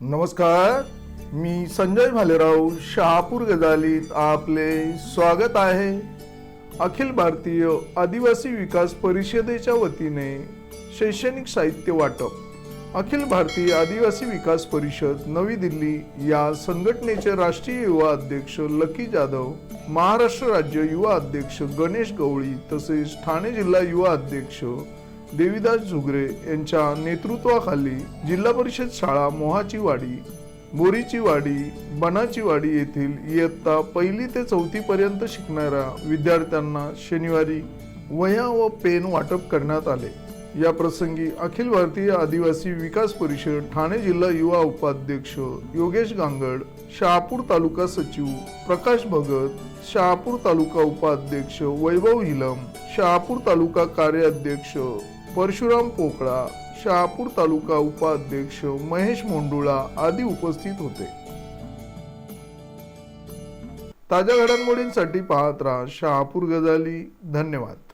नमस्कार मी संजय भालेराव शहापूर गजालीत आपले स्वागत आहे. अखिल भारतीय आदिवासी विकास परिषदेच्या वतीने शैक्षणिक साहित्य वाटप. अखिल भारतीय आदिवासी विकास परिषद नवी दिल्ली या संघटनेचे राष्ट्रीय युवा अध्यक्ष लकी जाधव महाराष्ट्र राज्य युवा अध्यक्ष गणेश गवळी तसेच ठाणे जिल्हा युवा अध्यक्ष देवीदास झुगरे यांच्या नेतृत्वाखाली जिल्हा परिषद शाळा मोहाची वाडी बोरीची वाडी बनाची वाडी येथील इयत्ता पहिली ते चौथी पर्यंत शिकणाऱ्या विद्यार्थ्यांना शनिवारी वह्या व पेन वाटप करण्यात आले. या प्रसंगी अखिल भारतीय आदिवासी विकास परिषद ठाणे जिल्हा युवा उपाध्यक्ष योगेश गांगड शहापूर तालुका सचिव प्रकाश भगत शहापूर तालुका उपाध्यक्ष वैभव हिलम शहापूर तालुका कार्याध्यक्ष परशुराम पोकळा शहापूर तालुका उपाध्यक्ष महेश मोंडुळा आदी उपस्थित होते. ताज्या घडामोडींसाठी पाहत राहा शहापूर गजाली. धन्यवाद.